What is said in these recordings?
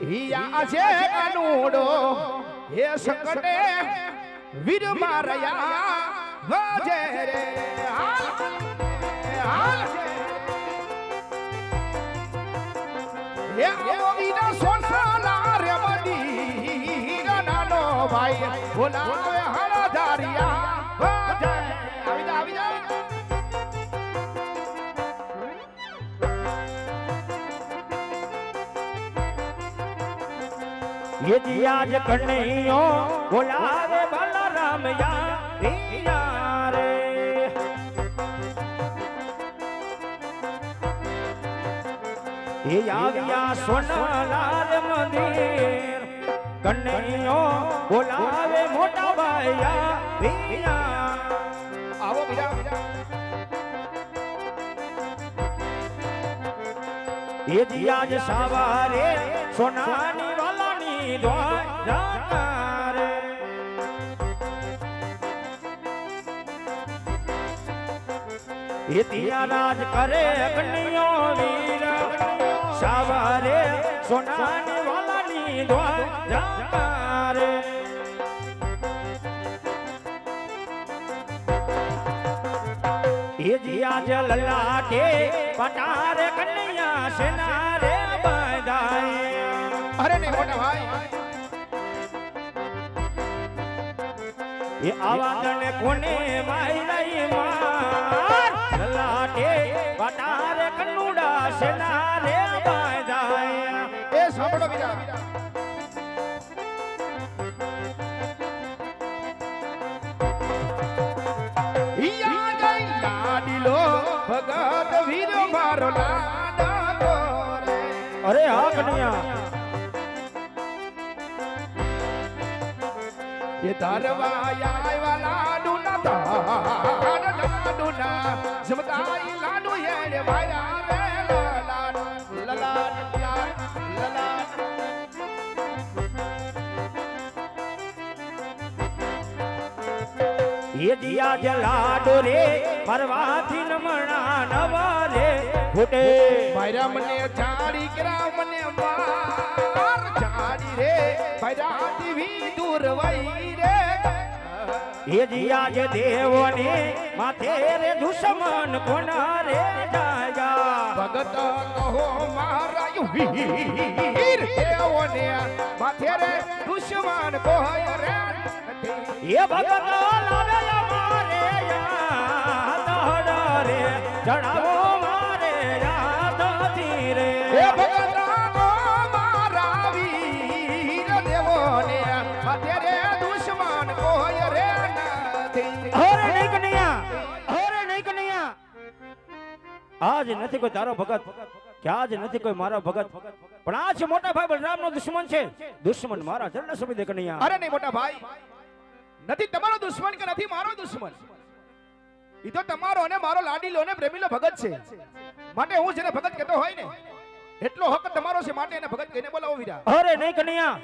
હિયા છે કાનુડો હે સંકટે વીર મારયા વાજે રે હાલ હાલ હે વીરા સોનાલા રે મડી નાનો ભાઈ બોલાવે હરા યજી આજ કનૈયો બોલાવે બલરામ યા પિયા રે એ આવ્યા સોનાલાલ મંદિર કનૈયો બોલાવે મોટા ભાઈયા પિયા આવો વીરા યજી આજ સવારે સોનાની વાલાની દ્વારા રે એ ત્યાં રાજ કરે કન્યો વીર. સવારે સોનાની વાલાની દ્વારા એ જી આજ પટાર કન્યા સેના રે બધાય. અરે મોટા ભાઈ. એ આવાદને કોને માયરાઈ માર? લલાટે પટાર કનુડા સેના રે બધાય? એ સાંભળો લાડીલો ભગત વીર મારો લાડો રે અરે હા કન્યા. એ ધારવા આવ્યા લાડુ ના ધાર લાડુ ના જમતાઈ લાડુ હેડ વાયા રે લલાડ લાડ એ દિયા જલાડો રે પરવાથી નમણા નવા રે. ફૂટે ભાઈરા મને જાડી કરા મને માર. જાડી રે ભાઈરા ટીવી દૂર વઈ રે. દિયા જે દેવોને માથે રે દુશ્મન કોના રે ભગત કહો મારા વીર દેવોને માથે રે દુશ્મન કોય રે હે ભગત લાવે મારે યાદ રે જણાવો આજ નથી કોઈ તારો ભગત કે આજ નથી કોઈ મારો ભગત. પણ આ છે મોટા ભાઈ બલરામનો દુશ્મન છે. દુશ્મન મારા ચરણ સમી દે કનૈયા અરે નહીં મોટા ભાઈ. નથી તમારો દુશ્મન કે નથી મારો દુશ્મન? એ તો તમારો અને મારો લાડીલો અને પ્રેમીલો ભગત છે. માટે હું જેને ભગત કહેતો હોય ને એટલો હક તમારો છે માટે એને ભગત કહીને બોલાવો વીરા. અરે નહીં કનૈયા.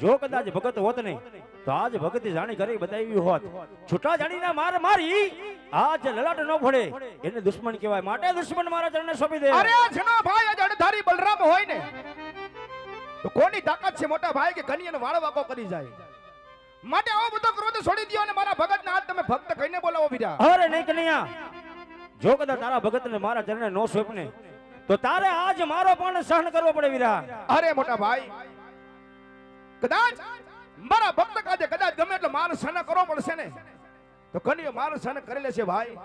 જો કદાચ ભગત હોત નહીં તો આજ ભગતી જાણી કરી બતાવી હોત. છૂટા જાણીને માર મારી આજ લલાટ ન ફોડે એને દુશ્મન કહેવાય. માટે દુશ્મન મારા ચરણે સોંપી દે. અરે જનો ભાઈ આજ અડધારી બલરામ હોય ને તો કોની તાકાત છે મોટા ભાઈ કે કન્યાનો વાળ વાકો કરી જાય? માટે આવો બધો ક્રોધ છોડી દ્યો અને મારા ભગતના હાથ તમે ભક્ત કહીને બોલાવો બીજા અરે નહીં કનૈયા. જો કદાચ તારા ભગતને મારા ચરણે નો સોંપને તો તારે આજ મારો પણ સહન કરવો પડે વીરા. અરે મોટા ભાઈ કદાચ મારા ભક્ત કાજે કદાચ ગમે એટલે માર સન કરવો પડશે ને તો કન્યો માર સન કરી લેશે ભાઈ.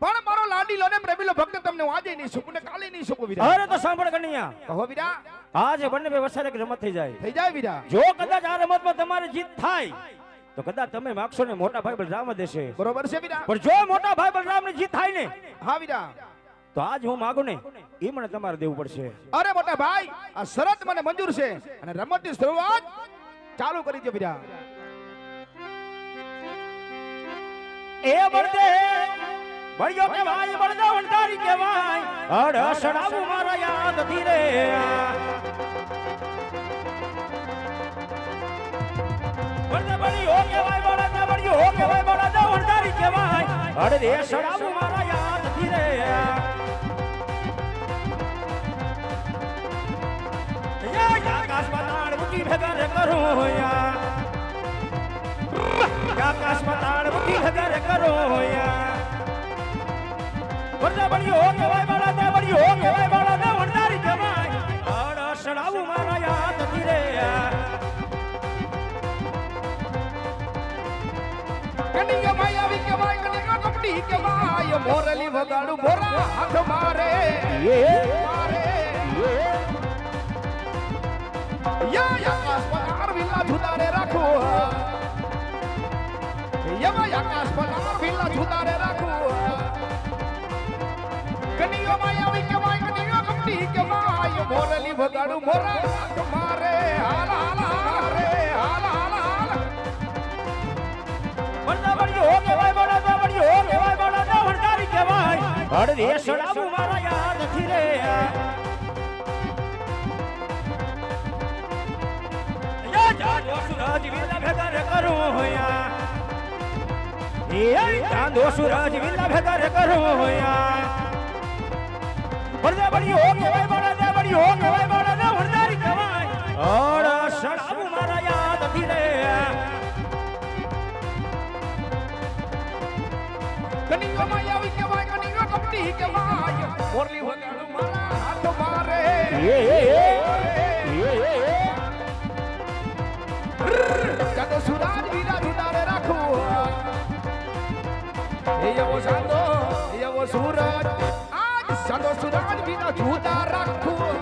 પણ મારો લાડી લોને પ્રેમીલો ભક્ત તમને આજે નહીં સુકું ને કાલે નહીં સુકું વિરા. અરે તો સાંભળ કનૈયા કહો વિરા. આજે બંને બે વસારે એક રમત થઈ જાય. થઈ જાય વિરા. જો કદાચ આ રમતમાં તમારી જીત થાય તો કદાચ તમે માગશો ને મોટા ભાઈ બલરામ દેશે. બરોબર છે વિરા. પણ જો મોટા ભાઈ બલરામની જીત થાય ને હા વીરા. તો આજ હું માગું ને એ મને તમારે દેવું પડશે. અરે મોટા ભાઈ આ શરત મને મંજૂર છે. અને રમતની શરૂઆત ચાલુ કરી દે બીજા. એ બળદે બળ્યો કેવાય બળદો વંટારી કેવાય અડ સડાવું મારા યાદથી રે બળદે બળ્યો કેવાય બળદે બળ્યો કેવાય બળદો વંટારી કેવાય અડ રે સડાવું મારા યાદથી મોરલી વગાડું મોરા હાથ મારે મારે મોરલી વગાડું મોરા મારે હાલ હાલ હાલ હાલ હાલ હાલ વરદા બળ્યો કેવાય બાળા દે બળ્યો કેવાય બાળા દે વણદારી કમાય સડાવું સુરજ વિલા ભેગા રે કરું હોયા એ ચાંદો સૂરજ વિલા ભેગા રે કરું હોયા વરદા બળ્યો કેવાય બાળા દે બળ્યો કેવાય બાળા દે વણદારી કમાય હળ સડાવું મારા યાદ ધીરે કનૈયો માયા આવી કહેવાય કનૈયો કપડી કહેવાય મોરલી વગાડું મારા હાથ મારે એ એ એ સૂરજ આજ સાંદો સુરાજ વીરા જુદા રાખું.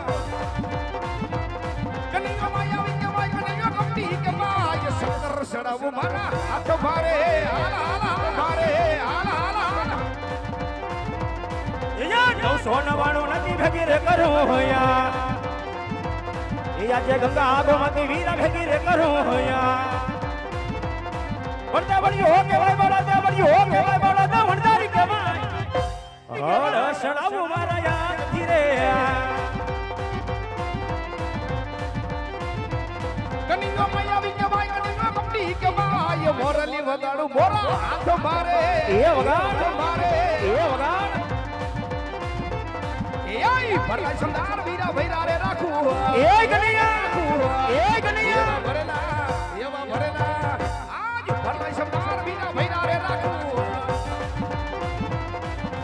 કનૈયો માયા આવી કહેવાય કનૈયો કપડી કહેવાય શંકર સડાવું મારા હાથ મારે હાલ હાલ હાલ મારે હાલ હાલ હાલ. નવસો નવાણું નથી ભેગી રે કરું હોયા એ આજે ગંગા આગોમાંથી વીરા ભેગી રે કરું હોયા કપડી કહેવાય મોરલી વગાડું મોરા હાથ મારે. એ વગાડ. મારે. એ વગાડ. એ ભરલા સમદાર વીરા ભૈરા રે રાખું એ કનૈયા એ કનૈયા ભરેલા એવા ભરેલા. આજ ભરલા સમદાર વીરા ભૈરા રે રાખું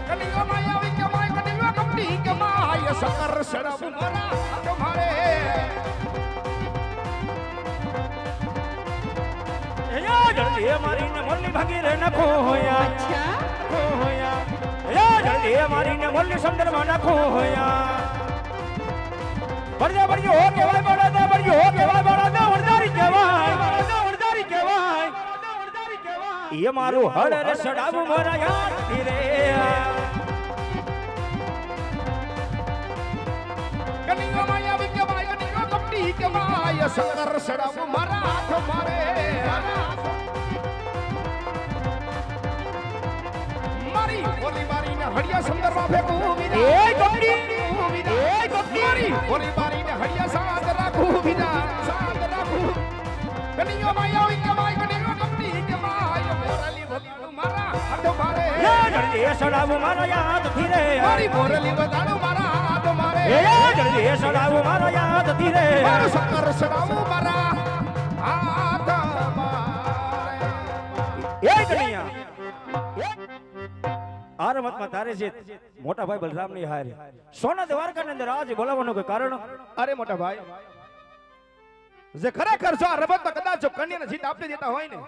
કનૈયો માયા આવી કહેવાય કનૈયો કપડી કહેવાય સકર સડપ મારીને ભાગી રે નખો હોયા. નખો હોયા. એ જલ્દી એ મારીને મોરલી સમંદરમાં નખો હોયા. બળ્યા બળ્યો હો કેવાય બડા દે બળ્યો હો કેવાય બડા દે બળા કેવાય વણદારી કહેવાય. વણદારી એ મારું હળ રે સડાવું મારા યાર ધીરે કનિયો માયા વિકે માયા કનૈયો કપડી માયા સંગર સડપ મારા હાથ મારે. મારી બોલી મારીને હળિયા સંદર્ભમાં ફેંકું વિના એ કપડી એ કપડી મારી મારીને હળિયા સાંજ રાખું વિના સાંજ રાખું. કનૈયો માયા આવી કહેવાય કનૈયો કપડી કહેવાય મોરલી વગાડું મારા હાથ મારે. યા જલ્દી એ સડાવું મારા યાદ ધીરે મારી મોરલી વગાડું મારા હાથ મારે. એ જલ્દી એ સડાવું મારા યાદ ધીરે મારું શંકર સડાવું મારા આ મતમાં તારે છે મોટા ભાઈ બલરામની હારે. સોના દ્વારકા ની અંદર આજે બોલાવવાનું કોઈ કારણ? અરે મોટા ભાઈ જે ખરેખર જો આ રમતમાં કદાચ જો કન્યાને જીત આપી દેતા હોય ને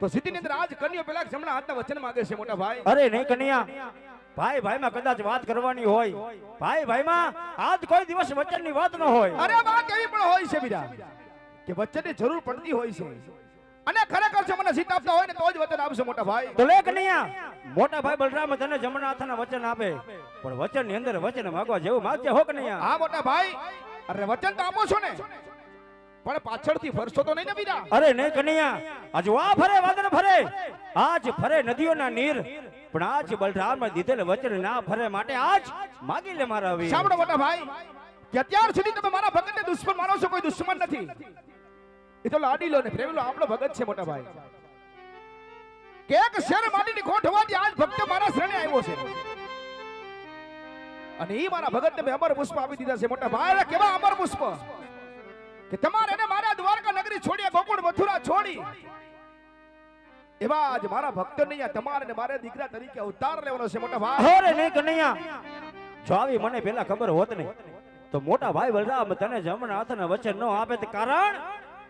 તો સીધીની અંદર આજ કન્યા પેલા જમણા હાથના વચન માંગે છે મોટા ભાઈ. અરે નહીં કન્યા ભાઈ ભાઈ માં કદાચ વાત કરવાની હોય ભાઈ ભાઈ માં આજ કોઈ દિવસ વચનની વાત ન હોય. અરે વાત એવી પણ હોય છે બીજા કે વચનની જરૂર પડતી હોય છે. અને ખરેખર જો મને આપતા હોય ને તો જ વચન આપશે મોટા ભાઈ. તો લેખ કન્યા મોટા ભાઈ બલરામ તને જમણા વચન આપે. પણ વચનની અંદર વચન માંગવા જેવું માંગજે હોક કન્યા હા મોટા ભાઈ. અરે વચન તો આપો છો ને. પણ પાછળથી ફરશો તો નહીં ને બીજા. અરે નહીં કનૈયા આજ વા ફરે વાદળ ફરે. આજ ફરે નદીઓના નીર. પણ આજ બલરામ દીધેલ વચન ના ફરે માટે આજ માગી લે મારા સાંભળો મોટા ભાઈ. કે અત્યાર સુધી તમે મારા ભગતને દુશ્મન માનો છો કોઈ દુશ્મન નથી. એ તો લાડીલો ને પ્રેમીલો આપણો ભગત છે મોટા ભાઈ. કેક શેર માટીની ખોટ હોવાથી આજ ભક્ત મારા શરણે આવ્યો છે. અને એ મારા ભગતને મેં અમર પુષ્પ આપી દીધા છે મોટા ભાઈ. કેવા અમર પુષ્પ. કે તમારે એને મારા દ્વારકા નગરી છોડી ગોકુળ મથુરા છોડી. એવા જ મારા ભક્ત ને તમારે ને મારે દીકરા તરીકે અવતાર લેવાનો છે મોટા ભાઈ. અરે નહીં કનૈયા. જો આવી મને પેલા ખબર હોત ને તો મોટા ભાઈ બલરામ તને જમણા હાથના વચન ન આપે કારણ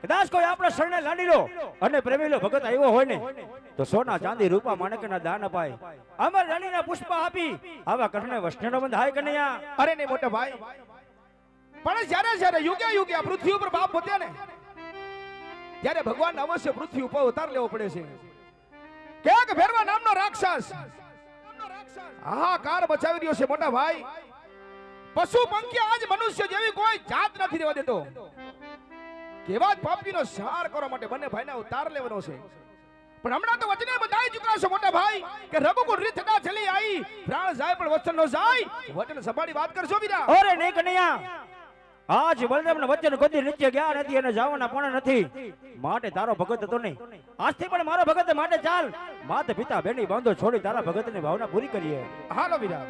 કદાચ કોઈ આપણા શરણે લાડીલો અને પ્રેમીલો ભગત આવ્યો હોય ને, તો સોના ચાંદી રૂપા માણકના દાન અપાય. અમર રાણીના પુષ્પ આપી, આવા કઠણે વૈષ્ણવનો બંધ હાય કનૈયા અરે નહીં મોટા ભાઈ. પણ જ્યારે જ્યારે યુગે યુગે પૃથ્વી ઉપર બાપ પોતે ને, ત્યારે ભગવાન અવશ્ય પૃથ્વી ઉપર અવતાર લેવો પડે છે. ક્યાંક ભેરવા નામનો રાક્ષસ હા કાર બચાવી રહ્યો છે મોટા ભાઈ. પશુ, પંખી, આજ મનુષ્ય જેવી કોઈ જાત નથી રહેવા દેતો. કેવા જ પાપીનો સાર કરવા માટે બંને ભાઈને ઉતાર લેવાનો છે. પણ હમણાં તો વચને બતાવી ચુકા છે મોટા ભાઈ કે રઘુકુળ રીત ના ચલી આવી પ્રાણ જાય પણ વચન નો જાય. વચન સંભાળી વાત કરશો બીરા અરે નહીં કનૈયા આજ બલરામના વચન કદી નીચે ગયા નથી અને જવાના પણ નથી. માટે તારો ભગત હતો નહીં. આજથી પણ મારો ભગત માટે ચાલ. માતા પિતા બેની બાંધો છોડી તારા ભગતની ભાવના પૂરી કરીએ. હાલો વીરા.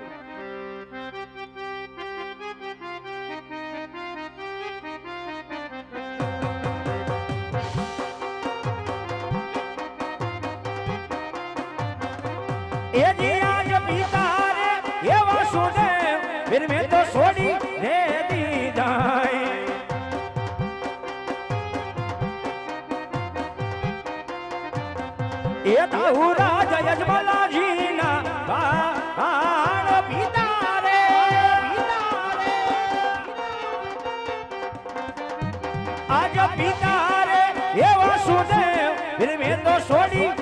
ફિર મેં તો છોડી રે દીધાય એ તાહુ રાજ યજમલાજીના બાણ પિતા રે આજ પિતા રે એવા સુદેવ ફિર મેં તો છોડી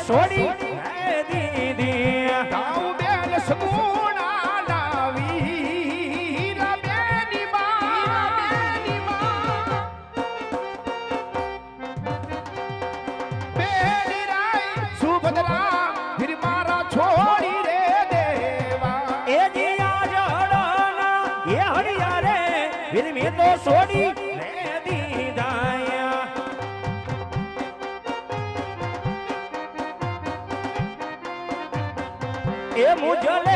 છોડી દીધી તાઉ બેન સગુણા એ હળિયા રે ફિર મેં તો છોડી એ મુજલે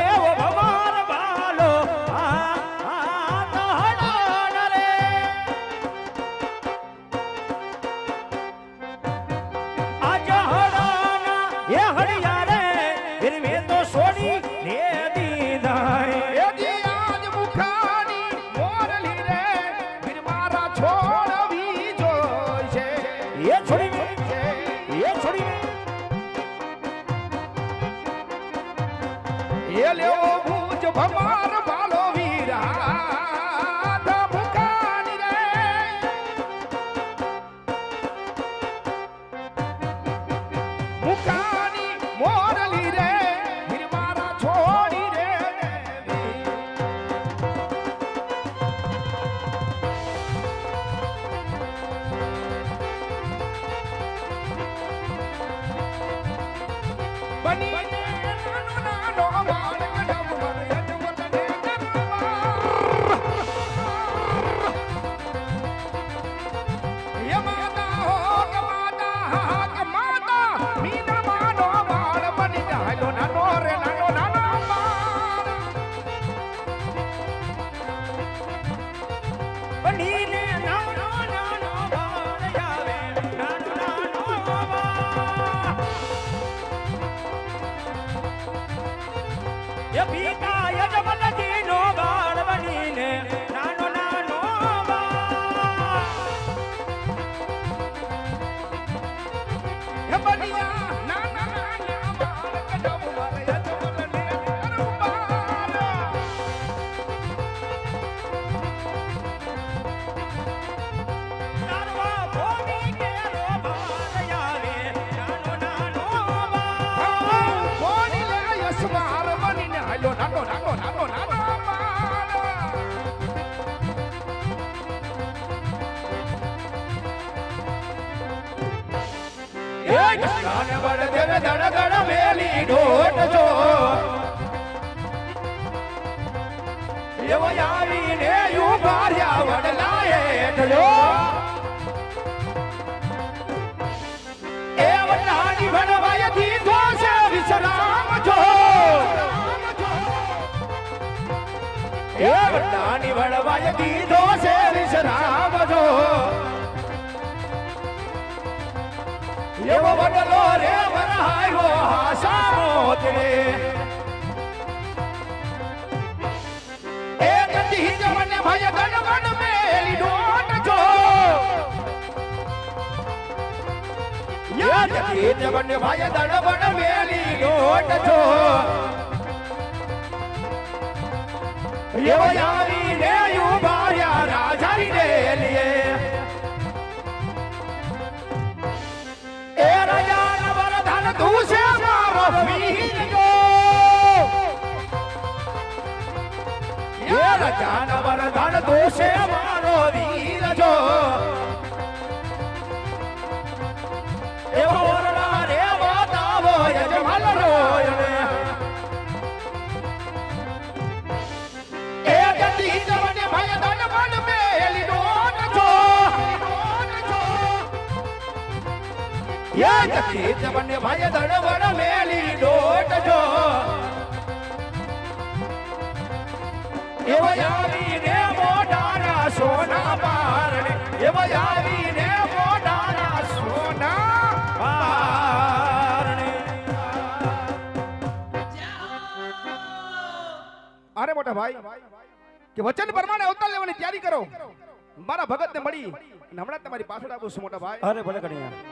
એ છોડી એ છોડી એ લેવો ભૂજ ભમાર નાનો નાનો દડ દડ મેલી દોટ જો એવો આવીને ઊભા રહ્યા વડલા જો એ વડલાની વડવાય દીધો છે વિશ્રામ છે એવો વડલો રે વરહાયો હાસા મોતરે એ ગતિ જમને ભય ગણ ગણ મેલી ડોટ જો. યા ગતિ જમને ભય ગણ ગણ મેલી ડોટ જો. એવો યારી તું છે મારો મેલી છો એવો આવીને મોઢાના સોના પારણે, એવો મોઢાના સોના અરે મોટા ભાઈ, કે વચન પ્રમાણે અવતાર લેવાની તૈયારી કરો. મારા ભગતને મળી હમણાં તમારી પાછળ આવું છું મોટા ભાઈ. અરે ભલે કણિયા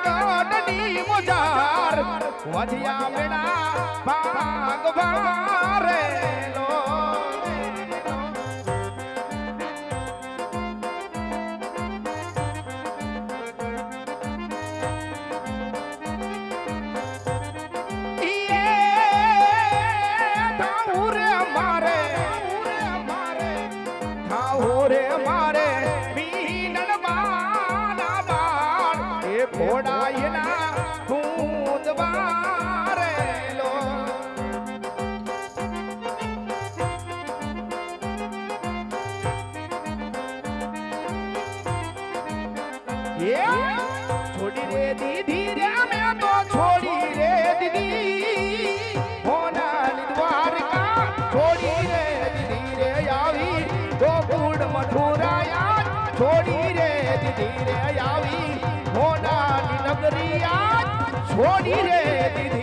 મુજાર વજિયા બેડા ભાગ ભારે લો રે આવી